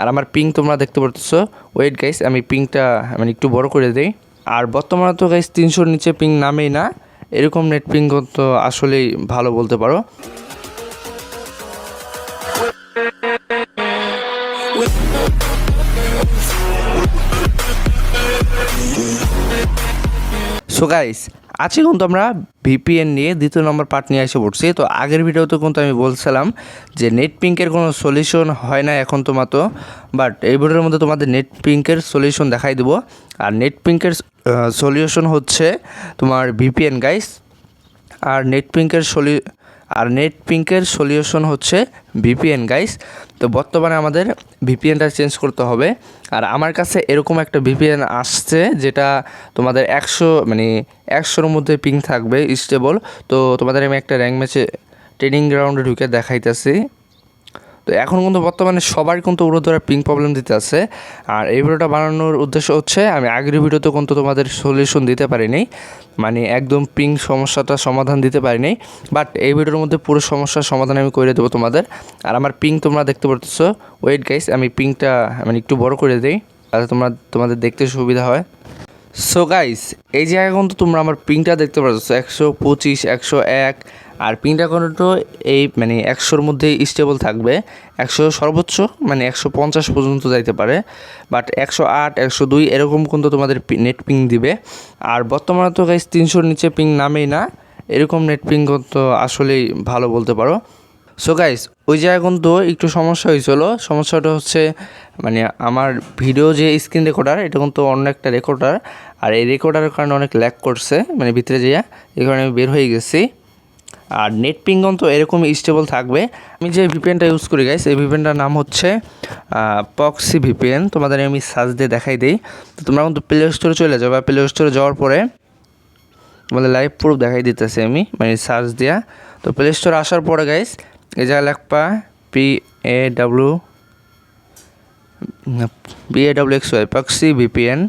আর আমার পিং তোমরা দেখতে পারতেছো। ওয়েট গাইস আমি পিংটা মানে একটু বড় করে দেই। আর বর্তমানে তো গাইস তিনশোর নিচে পিং নামেই না। এরকম নেট পিং তো আসলেই ভালো বলতে পারো। সো গাইস আজকে কিন্তু আমরা ভিপিএন নিয়ে দ্বিতীয় নম্বর পার্ট নিয়ে এসে পড়ছি। তো আগের ভিডিওতে কিন্তু আমি বলছিলাম যে নেট পিঙ্কের কোনো সলিউশন হয় না এখন তোমার তো বাট এই ভিডিওর মধ্যে তোমাদের নেট পিঙ্কের সলিউশন দেখাই দেবো। আর নেট পিঙ্কের সলিউশন হচ্ছে তোমার ভিপিএন গাইস আর নেট পিঙ্কের সলি আর নেট পিঙ্কের সলিউশন হচ্ছে ভিপিএন গাইস তো বর্তমানে আমাদের ভিপিএনটা চেঞ্জ করতে হবে। আর আমার কাছে এরকম একটা ভিপিএন আসছে যেটা তোমাদের একশো মানে একশোর মধ্যে পিং থাকবে স্টেবল তো তোমাদের আমি একটা র্যাঙ্ক ম্যাচে ট্রেনিং গ্রাউন্ডে ঢুকে দেখাইতেছি। তো এখন কিন্তু বর্তমানে সবার কিন্তু উড়োধরা পিং প্রবলেম দিতে আছে। আর এই ভিডিওটা বানানোর উদ্দেশ্য হচ্ছে, আমি আগের ভিডিওতে কিন্তু তোমাদের সলিউশন দিতে পারিনি। মানে একদম পিং সমস্যাটা সমাধান দিতে পারিনি। বাট এই ভিডিওর মধ্যে পুরো সমস্যার সমাধান আমি করে দেবো তোমাদের। আর আমার পিং তোমরা দেখতে পারতেছো। ওয়েট গাইস আমি পিংটা মানে একটু বড় করে দিই, তাহলে তোমরা, তোমাদের দেখতে সুবিধা হয়। সো গাইস এই জায়গায় কিন্তু তোমরা আমার পিংটা দেখতে পাচ্ছ একশো পঁচিশ, একশো এক আর পিংটা কিন্তু এই মানে একশোর মধ্যে স্টেবল থাকবে। একশো সর্বোচ্চ মানে একশো পঞ্চাশ পর্যন্ত যাইতে পারে। বাট একশো আট, একশো দুই এরকম কিন্তু তোমাদের নেট পিং দিবে। আর বর্তমানে তো গাইস তিনশোর নিচে পিং নামেই না। এরকম নেট পিং তো আসলেই ভালো বলতে পারো। সো গাইস ওই জায়গায় কিন্তু একটু সমস্যা হয়েছিল। সমস্যাটা হচ্ছে মানে আমার ভিডিও যে স্ক্রিন রেকর্ডার এটা কিন্তু অন্য একটা রেকর্ডার আর এই রেকর্ডারের কারণে অনেক ল্যাক করছে মানে ভিতরে যাইয়া। এই কারণে আমি বের হয়ে গেছি। আর নেট পিঙ্গন তো এরকম স্টেবল থাকবে। আমি যে ভিপিএনটা ইউজ করি গাইস এই ভিপিএনটার নাম হচ্ছে পক্সি ভিপিএন তোমাদের আমি সার্চ দিয়ে দেখাই দিই। তো তোমরা কিন্তু প্লে স্টোরে চলে যাবে প্লে স্টোরে যাওয়ার পরে তোমাদের লাইভ প্রুফ দেখাই দিতেছি আমি মানে সার্চ দেওয়া তো প্লে স্টোরে আসার পরে গাইস এই জায়গায় লেখবা P A W B A W X Y proxy VPN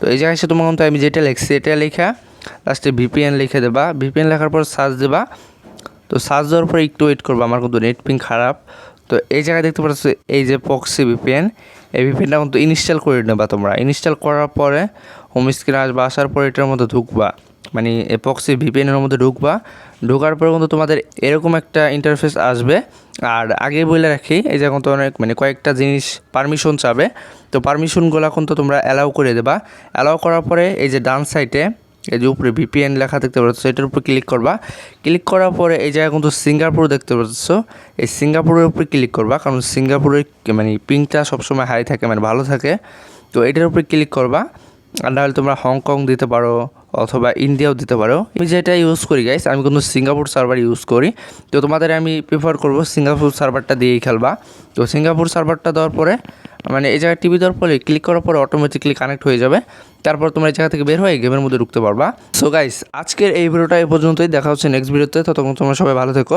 তো এই জায়গায় এসে তোমার আমি যেটা লিখছি, এটা লেখা লাস্টে ভিপিএন লিখে দেবা। ভিপিএন লেখার পর সার্চ দেবা। তো সার্চ দেওয়ার পরে একটু ওয়েট করব, আমার কিন্তু নেট পিং খারাপ। তো এই জায়গায় দেখতে পাচ্ছ এই যে পক্সি ভিপিএন এই ভিপিএনটা কিন্তু ইনস্টল করে নেবা তোমরা। ইনস্টল করার পরে হোম স্ক্রিনে আসবা, আসার পরে এটার মধ্যে ঢুকবা। মানে এপক্সি ভিপিএনের মধ্যে ঢুকবা। ঢোকার পরে কিন্তু তোমাদের এরকম একটা ইন্টারফেস আসবে। আর আগে বলে রাখি, এই যে কিন্তু অনেক মানে কয়েকটা জিনিস পারমিশন চাবে। তো পারমিশনগুলো কিন্তু তোমরা অ্যালাউ করে দেবা। অ্যালাউ করার পরে এই যে ডান সাইডে এই যে উপরে ভিপিএন লেখা দেখতে পাচ্ছ, এটার উপর ক্লিক করবা। ক্লিক করার পরে এই জায়গায় কিন্তু সিঙ্গাপুর দেখতে পাচ্ছ। এই সিঙ্গাপুরের উপরে ক্লিক করবা, কারণ সিঙ্গাপুরের মানে পিংটা সবসময় হাই থাকে মানে ভালো থাকে। তো এটার উপরে ক্লিক করবা। আর নাহলে তোমরা হংকং দিতে পারো অথবা ইন্ডিয়াও দিতে পারো। আমি যেটা ইউজ করি গাইস আমি কিন্তু সিঙ্গাপুর সার্ভার ইউজ করি। তো তোমাদের আমি প্রিফার করব সিঙ্গাপুর সার্ভারটা দিয়েই খেলবা। তো সিঙ্গাপুর সার্ভারটা দেওয়ার পরে মানে এই জায়গায় টিভি দেওয়ার পরে ক্লিক করার পরে অটোমেটিকলি কানেক্ট হয়ে যাবে। তারপর তোমরা এই জায়গা থেকে বের হয়ে গেমের মধ্যে ঢুকতে পারবা। সো গাইস আজকের এই ভিডিওটা এই পর্যন্তই। দেখা হচ্ছে নেক্সট ভিডিওতে ততক্ষণ তোমরা সবাই ভালো থেকো।